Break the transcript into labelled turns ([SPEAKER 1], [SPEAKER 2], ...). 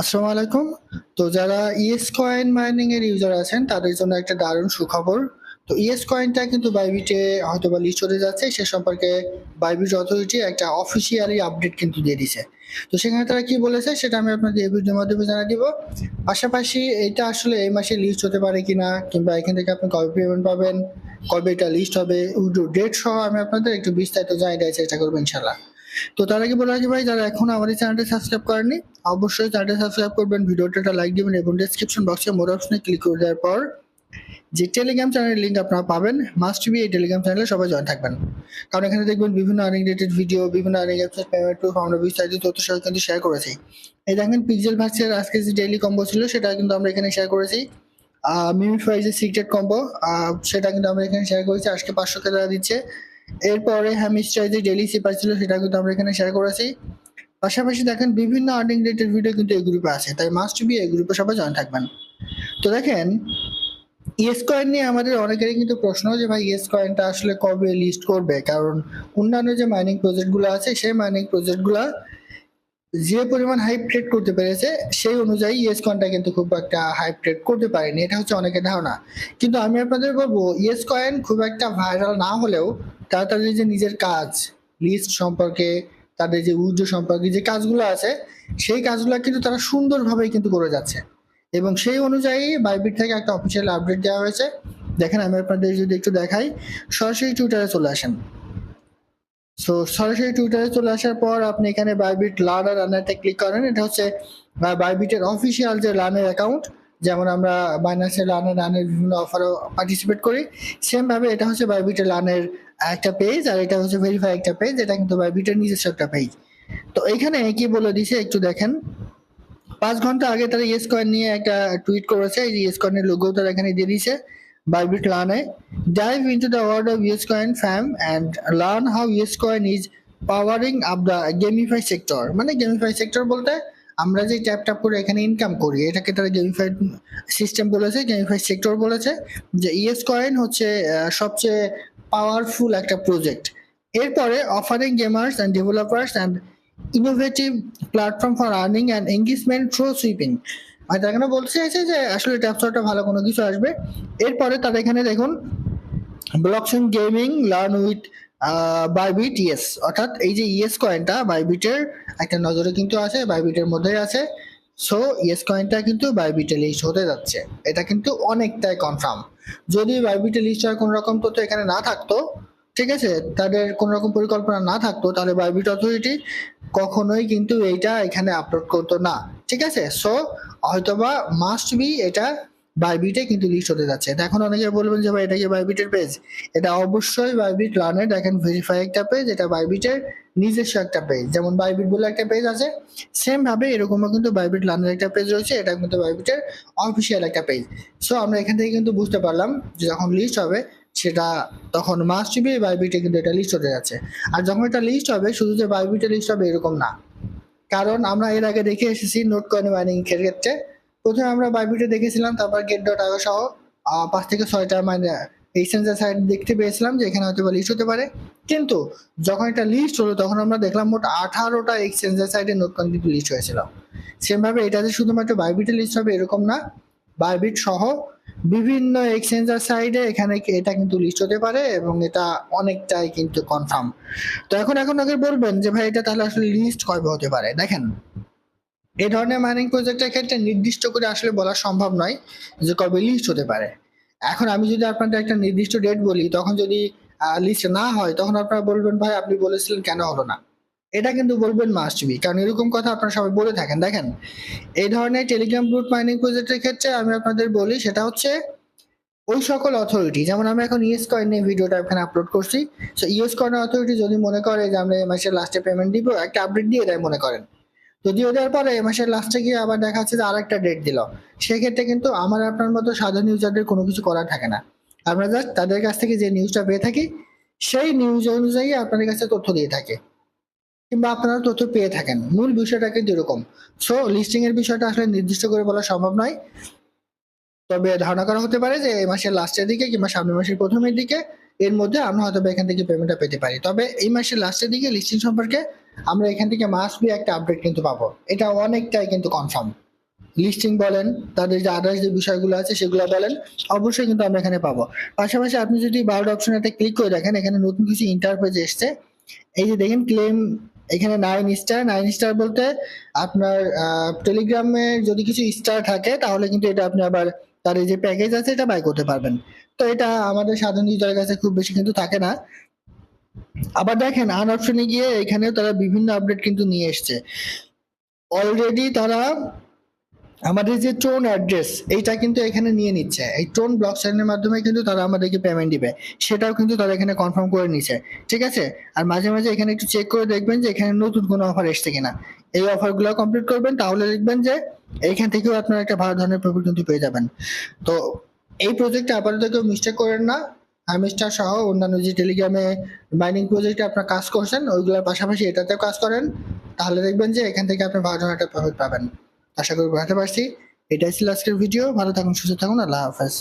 [SPEAKER 1] আসসালামু আলাইকুম। তো যারা ইএস কয়েন মাইনিং এর ইউজার আছেন, তাদের জন্য একটা দারুণ সুখবর। তো ইএস কয়েনটা কিন্তু বাইবিটে হয়তো বা লিস্ট হতে যাচ্ছে। সে সম্পর্কে বাইবিট অথরিটি একটা অফিসিয়ালি আপডেট কিন্তু দিয়ে দিছে। তো সেখানে তারা কি বলেছে, সেটা আমি আপনাদের এই ভিডিওর মাধ্যমে জানা দিব। পাশাপাশি এটা আসলে এই মাসে লিস্ট হতে পারে কিনা, কিংবা এখান থেকে আপনি কবে পেমেন্ট পাবেন, কবে এটা লিস্ট হবে ডেট সহ আমি আপনাদের একটু বিস্তারিত জানিয়ে দেওয়ার চেষ্টা করব ইনশাল্লাহ তো তার আগে বলে রাখি ভাই, যারা এখন আমাদের চ্যানেলটা সাবস্ক্রাইব করেনি অবশ্যই চ্যানেলটা সাবস্ক্রাইব করবেন, ভিডিওটা লাইক দিবেন এবং ডেসক্রিপশন বক্সে মোর অপশনে ক্লিক করে দেওয়ার পর যে টেলিগ্রাম চ্যানেলের লিঙ্ক আপনারা পাবেন মাস্ট বি এই টেলিগ্রাম চ্যানেলে সবাই জয়েন থাকবেন। কারণ এখানে দেখবেন বিভিন্ন আর্নিং রিলেটেড ভিডিও বিভিন্ন আর্নিং অ্যাপসের পেমেন্ট প্রুফ আমরা বিস্তারিত তথ্য সহ কিন্তু শেয়ার করেছি। এই দেখেন পিক্সেল ভার্সের আজকে যে ডেইলি কম্বো ছিল, সেটা কিন্তু আমরা এখানে শেয়ার করেছি। মিমিফাই যে সিক্রেট কম্বো সেটা কিন্তু আমরা এখানে শেয়ার করেছি। আজকে পাঁচশো টাকা দিচ্ছে। এরপরে হ্যামিস্টার যে ডেলি সিপার ছিল সেটা কিন্তু আমরা এখানে শেয়ার করেছি। পাশাপাশি দেখেন, বিভিন্ন আর্নিং রিলেটেড ভিডিও কিন্তু এই গ্রুপে আছে, তাই মাস্ট বি এই গ্রুপে সবাই জয়েন থাকবেন। তো দেখেন ইয়েস কয়েন নিয়ে আমাদের অনেকেরই কিন্তু প্রশ্ন যে ভাই ইয়েস কয়েনটা আসলে কবে লিস্ট করবে? কারণ অন্যান্য যে মাইনিং প্রজেক্টগুলো আছে, সেই মাইনিং প্রজেক্টগুলো যে পরিমাণ হাইপ ট্রেড করতে পেরেছে, সেই অনুযায়ী ইয়েস কয়েনটা কিন্তু খুব একটা হাইপ ট্রেড করতে পারেনি। এটা হচ্ছে অনেকের ধারণা। কিন্তু আমি আপনাদের বলব ইয়েস কয়েন খুব একটা ভাইরাল না হলেও তারা তাদের যে নিজের কাজ লিস্ট সম্পর্কে, তাদের যে উইড্রো সম্পর্কে যে কাজগুলো আছে, সেই কাজগুলো কিন্তু তারা সুন্দরভাবেই কিন্তু করে যাচ্ছে। এবং সেই অনুযায়ী বাইবিট থেকে একটা অফিসিয়াল আপডেট দেওয়া হয়েছে। দেখেন আমি আপনাদের যদি একটু দেখাই, সরাসরি টুইটারে চলে আসেন। সো সরাসরি টুইটারে চলে আসার পর আপনি এখানে বাইবিট লার্নার রানারটা ক্লিক করেন। এটা হচ্ছে বাইবিটের অফিসিয়াল যে লার্নের অ্যাকাউন্ট যেমন আমরা বাইনান্সের লার্নের রানের বিভিন্ন অফারও পার্টিসিপেট করি সেমভাবে এটা হচ্ছে বাইবিটের লার্নের একটা পেজ আর এটা হচ্ছে ভেরিফাই একটা পেজ এটা কিন্তু বাইবিটের নিজস্ব একটা পেজ তো এখানে কি বলে দিছে একটু দেখেন। পাঁচ ঘণ্টা আগে তারা ইয়েস কয়েন নিয়ে একটা টুইট করেছে, এই ইয়েস কয়েনের লোগো তারা এখানে দিয়ে দিয়েছে Bybit লার্নে the world of Yes Coin fam and learn how Yes Coin is powering up the gamify sector মানে গেমিফাই সেক্টর বলতে আমরা যে ট্যাপ ট্যাপ করে এখানে ইনকাম করি, এটাকে তারা গেমিফাইড সিস্টেম বলেছে গেমিফাই সেক্টর বলেছে, যে ইয়েস কয়েন হচ্ছে সবচেয়ে পাওয়ারফুল একটা প্রজেক্ট এরপরে offering gamers and developers and innovative platform for earning and engagement through swiping আর তারা এখানে বলতে চাইছে যে আসলে ট্যাপসটা ভালো কোনো কিছু আসবে? এরপরে তারা এখানে দেখুন blockchain gaming learn with Bybit yes অর্থাৎ এই যে ইয়েস কয়েনটা বাইবিটের একটা নজরে কিন্তু আছে বাইবিটের মধ্যেই আছে। সো ইয়েস কয়েনটা কিন্তু বাইবিটে লিস্ট হতে যাচ্ছে। এটা কিন্তু অনেকটাই কনফার্ম যদি বাইবিটে লিস্ট হওয়ার কোনো রকম তথ্য এখানে না থাকতো, ঠিক আছে? তাদের কোনো রকম পরিকল্পনা না থাকতো, তাহলে বাইবিট অথরিটি কখনোই কিন্তু এইটা এখানে আপলোড করতো না। ঠিক আছে? সো হয়তোবা মাস্ট বি এটা বাইবিটে কিন্তু লিস্ট হতে যাচ্ছে। তো এখন অনেকে বলবেন যে ভাই, এটা কি বাইবিটের পেজ এটা অবশ্যই বাইবিট লার্নের দেখেন ভেরিফাই একটা পেজ এটা বাইবিটের নিজস্ব একটা পেজ যেমন বাইবিট বলে একটা পেজ আছে সেম ভাবে এরকমও কিন্তু বাইবিট লার্নের একটা পেজ রয়েছে, এটা কিন্তু বাইবিটের অফিসিয়াল একটা পেজ সো আমরা এখান থেকে কিন্তু বুঝতে পারলাম যে যখন লিস্ট হবে, সেটা তখন মাস্ট বি বাইবিটে কিন্তু এটা লিস্ট হতে যাচ্ছে। আর যখন এটা লিস্ট হবে, শুধু যে বাইবিটে লিস্ট হবে এরকম না। কারণ আমরা এর আগে দেখে এসেছি নোট কয়েন মাইনিং ক্ষেত্রে প্রথমে আমরা বাইবিটে দেখেছিলাম, তারপর গেট ডট আগে সহ পাঁচ থেকে ছয়টা মানে এক্সচেঞ্জের সাইড দেখতে পেয়েছিলাম যে এখানে হয়তো লিস্ট হতে পারে। কিন্তু যখন এটা লিস্ট হলো, তখন আমরা দেখলাম মোট আঠারোটা এক্সচেঞ্জের সাইডে নোট কিন্তু লিস্ট হয়েছিল। সেমভাবে এটা যে শুধুমাত্র বাইবিটে লিস্ট হবে এরকম না। বাইবিট সহ বিভিন্ন এক্সচেঞ্জার সাইডে এখানে এটা কিন্তু লিস্ট হতে পারে এবং এটা অনেকটাই কিন্তু কনফার্ম তো এখন এখন আগে বলবেন যে ভাই, এটা তাহলে আসলে লিস্ট কবে হতে পারে? দেখেন। এই ধরনের মাইনিং প্রজেক্টের ক্ষেত্রে নির্দিষ্ট করে আসলে বলা সম্ভব নয় যে কবে লিস্ট হতে পারে। এখন আমি যদি আপনাদের একটা নির্দিষ্ট ডেট বলি, তখন যদি লিস্ট না হয়, তখন আপনারা বলবেন, ভাই, আপনি বলেছিলেন কেন হলো না? এটা কিন্তু বলবেন মাস্ট বি কারণ এরকম কথা আপনারা সবাই বলে থাকেন। দেখেন, এই ধরনের টেলিগ্রাম গ্রুপ মাইনিং প্রজেক্টের ক্ষেত্রে আমি আপনাদের বলি, সেটা হচ্ছে ওই সকল অথরিটি যেমন আমি এখন ইএস কয়েন নিয়ে ভিডিওটা এখানে আপলোড করছি। সো ইএস কয়েন অথরিটি যদি মনে করে যে আমরা এই মাসের লাস্টে পেমেন্ট দিব, একটা আপডেট দিয়ে দেয় মনে করেন। যদিও দেওয়ার পরে এই মাসের লাস্টে গিয়ে আবার দেখা যাচ্ছে যে আরেকটা ডেট দিল। সেক্ষেত্রে কিন্তু আমার আপনার মতো সাধারণ ইউজারদের কোনো কিছু করার থাকে না। আমরা জাস্ট তাদের কাছ থেকে যে নিউজটা পেয়ে থাকি, সেই নিউজ অনুযায়ী আপনাদের কাছে তথ্য দিয়ে থাকে। কিংবা আপনারা তথ্য পেয়ে থাকেন। মূল বিষয়টা কিন্তু এরকম। সো লিস্টিং এর বিষয়টা আসলে নির্দিষ্ট করে বলা সম্ভব নয়। তবে ধারণা করা হতে পারে যে এই মাসের লাস্টের দিকে কিংবা সামনের মাসের প্রথমের দিকে, এর মধ্যে আমরা হয়তো এখান থেকে পেমেন্টটা পেতে পারি। তবে এই মাসের লাস্টের দিকে লিস্টিং সম্পর্কে আমরা এখান থেকে মাস বি একটা আপডেট কিন্তু পাবো। এটা অনেকটাই কিন্তু কনফার্ম লিস্টিং বলেন, তাদের যে আদার্স যে বিষয়গুলো আছে সেগুলো বলেন, অবশ্যই কিন্তু আমরা এখানে পাবো। পাশাপাশি আপনি যদি বারোটা অপশন একটা ক্লিক করে দেখেন, এখানে নতুন কিছু ইন্টারফেস এসছে। এই যে দেখেন ক্লেম এখানে নাইন স্টার নাইন স্টার বলতে আপনার টেলিগ্রামে যদি কিছু স্টার থাকে, তাহলে কিন্তু এটা আপনি আবার তার এই যে প্যাকেজ আছে, এটা বাই করতে পারবেন। তো এটা আমাদের সাধারণ ইউজারের কাছে খুব বেশি কিন্তু থাকে না। আবার দেখেন আন অপশনে গিয়ে এখানেও তারা বিভিন্ন আপডেট কিন্তু নিয়ে এসছে। অলরেডি তারা আমাদের যে টোন অ্যাড্রেস এইটা কিন্তু এখানে নিয়ে নিচ্ছে। এই টোন ব্লক সাইনের মাধ্যমে কিন্তু তারা আমাদেরকে পেমেন্ট দিবে। সেটাও কিন্তু তারা এখানে কনফার্ম করে নিচ্ছে ঠিক আছে? আর মাঝে মাঝে এখানে একটু চেক করে দেখবেন যে এখানে নতুন কোনো অফার এসছে কিনা। এই অফারগুলো কমপ্লিট করবেন, তাহলে দেখবেন যে এইখান থেকেও আপনারা একটা ভালো ধরনের প্রফিট কিন্তু পেয়ে যাবেন। তো এই প্রজেক্টে আপাতত কেউ মিস্টেক করেন না। হামিস্টার সহ অন্যান্য যে টেলিগ্রামে মাইনিং প্রজেক্টে আপনার কাজ করছেন, ওইগুলোর পাশাপাশি এটাতেও কাজ করেন, তাহলে দেখবেন যে এখান থেকে আপনি ভালো ধরনের একটা প্রফিট পাবেন। আশা করি বুঝতে পারছি। এটাই ছিল আজকের ভিডিও ভালো থাকুন, সুস্থ থাকুন। আল্লাহ হাফেজ।